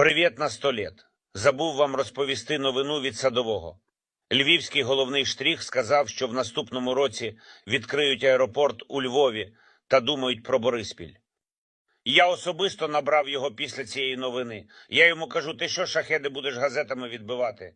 Привіт на сто літ. Забув вам розповісти новину від садового. Львівський головний штрих сказав, що в наступному році відкриють аеропорт у Львові та думають про Бориспіль. Я особисто набрав його після цієї новини. Я йому кажу, ти що шахеди будеш газетами відбивати?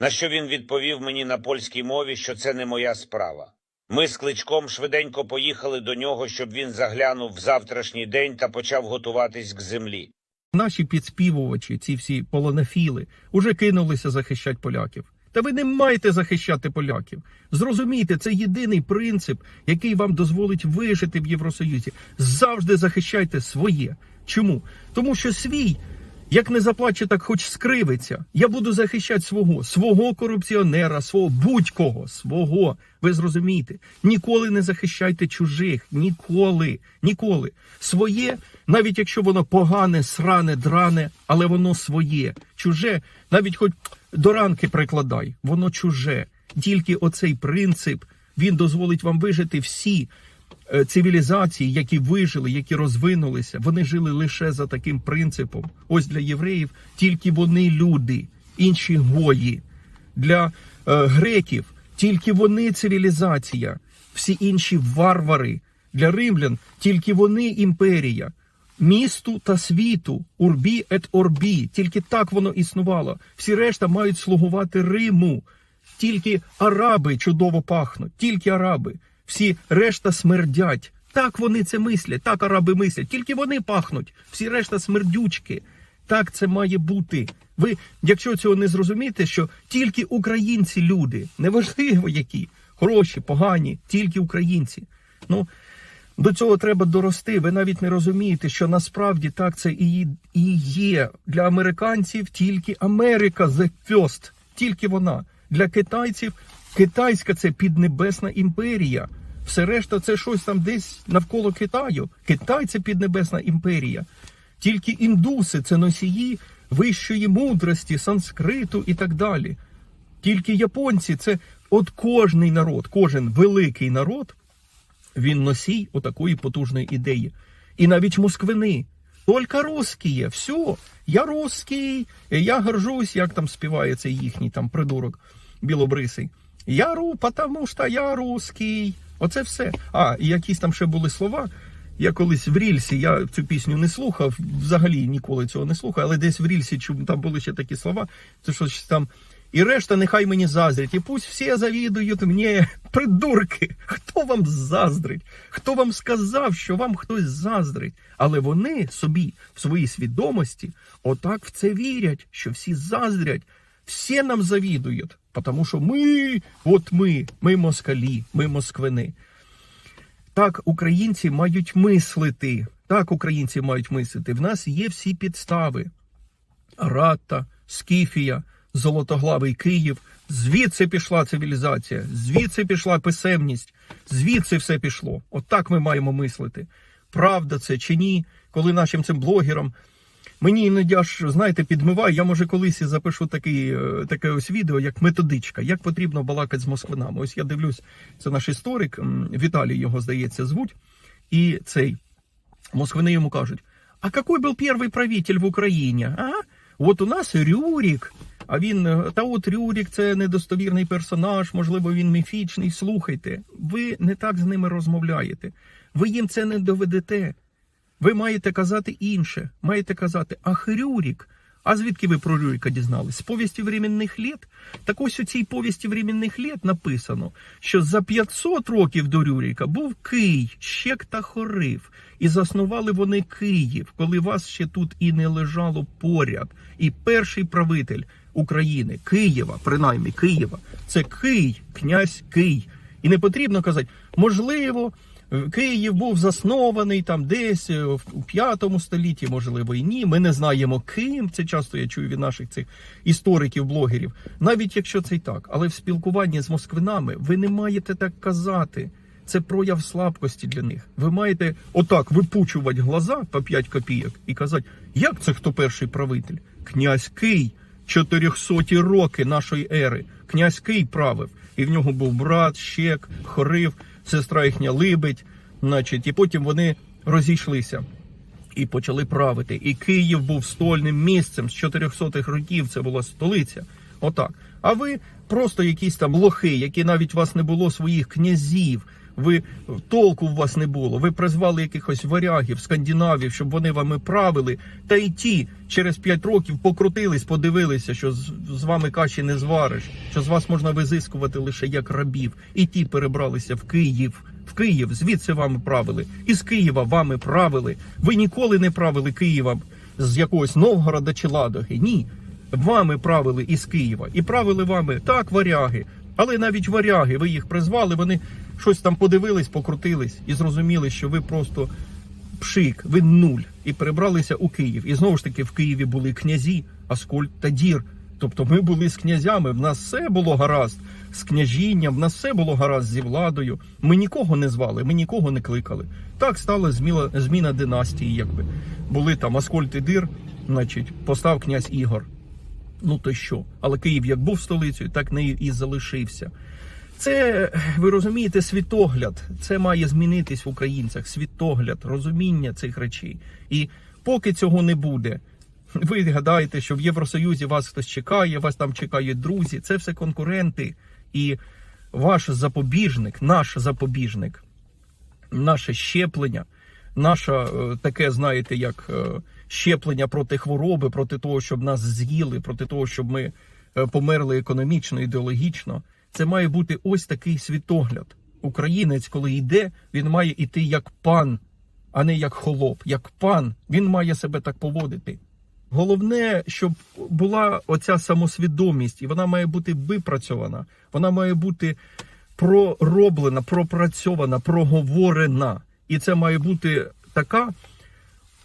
На що він відповів мені на польській мові, що це не моя справа. Ми з кличком швиденько поїхали до нього, щоб він заглянув в завтрашній день та почав готуватись к землі. Наші підспівувачі, ці всі полонофіли, уже кинулися захищати поляків. Та ви не маєте захищати поляків. Зрозумійте, це єдиний принцип, який вам дозволить вижити в Євросоюзі. Завжди захищайте своє. Чому? Тому що свій, як не заплаче, так хоч скривиться. Я буду захищати свого, свого корупціонера, свого будь-кого, свого. Ви зрозумієте? Ніколи не захищайте чужих. Ніколи. Ніколи. Своє, навіть якщо воно погане, сране, дране, але воно своє. Чуже, навіть хоч до ранки прикладай, воно чуже. Тільки оцей принцип він дозволить вам вижити всі цивілізації, які вижили, які розвинулися, вони жили лише за таким принципом. Ось для євреїв тільки вони люди, інші гої. Для е, греків тільки вони цивілізація, всі інші варвари. Для римлян тільки вони імперія. Місту та світу, урбі ет орбі, тільки так воно існувало. Всі решта мають слугувати Риму. Тільки араби чудово пахнуть, тільки араби. Всі решта смердять. Так вони це мислять, так араби мислять. Тільки вони пахнуть, всі решта смердючки. Так це має бути. Ви, якщо цього не зрозумієте, що тільки українці люди, неважливо які, хороші, погані, тільки українці. Ну, до цього треба дорости. Ви навіть не розумієте, що насправді так це і, і є. Для американців тільки Америка the first, тільки вона. Для китайців китайська це піднебесна імперія. Все решта це щось там десь навколо Китаю. Китай це піднебесна імперія. Тільки індуси це носії вищої мудрості, санскриту і так далі. Тільки японці це от кожний народ, кожен великий народ він носій отакої потужної ідеї. І навіть москвини. Тільки русські, все, я русський, я горжусь, як там співає цей їхній там придурок білобрисий. Я ру, потому що я русський. Оце все. А, і якісь там ще були слова. Я колись в Рільсі, я цю пісню не слухав, взагалі ніколи цього не слухав, але десь в Рільсі там були ще такі слова, це щось там. І решта нехай мені заздрять. І пусть всі завідують мені, придурки. Хто вам заздрить? Хто вам сказав, що вам хтось заздрить? Але вони собі в своїй свідомості отак в це вірять, що всі заздрять, всі нам завідують, тому що ми, от ми, ми москалі, ми москвини. Так українці мають мислити. Так українці мають мислити. В нас є всі підстави. Ратта, Скіфія, Золотоглавий Київ. Звідси пішла цивілізація, звідси пішла писемність, звідси все пішло. От так ми маємо мислити. Правда це чи ні, коли нашим цим блогерам. Мені іноді аж, знаєте, підмиває. Я може колись і запишу такий, е, таке ось відео, як методичка, як потрібно балакати з москвинами. Ось я дивлюсь, це наш історик, Віталій його, здається, звуть. І цей москвини йому кажуть: а який був перший правитель в Україні? А? От у нас Рюрік. А він, е, та от Рюрік це недостовірний персонаж, можливо, він міфічний. Слухайте, ви не так з ними розмовляєте. Ви їм це не доведете. Ви маєте казати інше. Маєте казати, ах, Рюрік. А звідки ви про Рюріка дізнались? З повісті временних літ? Так ось у цій повісті временних літ написано, що за 500 років до Рюріка був Кий, Щек та Хорив. І заснували вони Київ, коли вас ще тут і не лежало поряд. І перший правитель України, Києва, принаймні Києва, це Кий, князь Кий. І не потрібно казати, можливо, Київ був заснований там десь е, у п'ятому столітті, можливо, і ні. Ми не знаємо ким. Це часто я чую від наших цих істориків, блогерів. Навіть якщо це й так, але в спілкуванні з москвинами ви не маєте так казати. Це прояв слабкості для них. Ви маєте отак випучувати глаза по 5 копійок і казати, як це хто перший правитель? Князь Кий, 400 роки нашої ери. Князь Кий правив, і в нього був брат, щек, хорив, сестра їхня либедь. Значить, і потім вони розійшлися. і почали правити. І Київ був стольним місцем з 400-х років. Це була столиця. Отак. А ви просто якісь там лохи, які навіть у вас не було своїх князів. Ви толку у вас не було. Ви призвали якихось варягів, скандинавів, щоб вони вами правили. Та й ті через 5 років покрутились, подивилися, що з, з вами каші не звариш, що з вас можна визискувати лише як рабів. І ті перебралися в Київ. В Київ звідси вами правили. Із Києва вами правили. Ви ніколи не правили Києвом з якогось Новгорода чи Ладоги. Ні. Вами правили із Києва. І правили вами так, варяги. Але навіть варяги, ви їх призвали, вони щось там подивились, покрутились і зрозуміли, що ви просто пшик, ви нуль. І перебралися у Київ. І знову ж таки в Києві були князі, Аскольд та Дір. Тобто ми були з князями, в нас все було гаразд з княжінням, в нас все було гаразд зі владою. Ми нікого не звали, ми нікого не кликали. Так стала зміна, зміна династії, якби. Були там Аскольд і Дир, значить, постав князь Ігор. Ну то що? Але Київ як був столицею, так нею і залишився. Це, ви розумієте, світогляд. Це має змінитись в українцях. Світогляд, розуміння цих речей. І поки цього не буде, ви гадаєте, що в Євросоюзі вас хтось чекає, вас там чекають друзі. Це все конкуренти. І ваш запобіжник, наш запобіжник, наше щеплення, наше таке, знаєте, як е, щеплення проти хвороби, проти того, щоб нас з'їли, проти того, щоб ми е, померли економічно, ідеологічно. Це має бути ось такий світогляд. Українець, коли йде, він має йти як пан, а не як холоп. Як пан, він має себе так поводити. Головне, щоб була оця самосвідомість, і вона має бути випрацьована, вона має бути пророблена, пропрацьована, проговорена. І це має бути така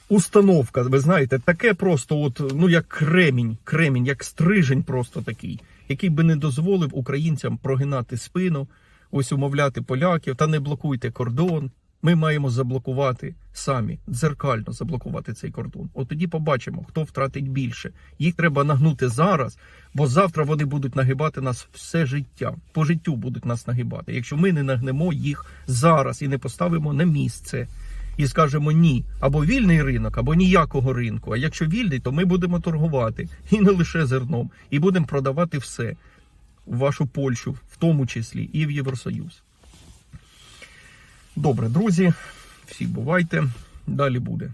установка, ви знаєте, таке просто, от, ну як кремінь, кремінь, як стрижень просто такий, який би не дозволив українцям прогинати спину, ось умовляти поляків, та не блокуйте кордон. Ми маємо заблокувати самі, дзеркально заблокувати цей кордон. От тоді побачимо, хто втратить більше. Їх треба нагнути зараз, бо завтра вони будуть нагибати нас все життя. По життю будуть нас нагибати. Якщо ми не нагнемо їх зараз і не поставимо на місце, і скажемо ні, або вільний ринок, або ніякого ринку. А якщо вільний, то ми будемо торгувати і не лише зерном, і будемо продавати все в вашу Польщу, в тому числі і в Євросоюз. Добре, друзі, всі бувайте. Далі буде.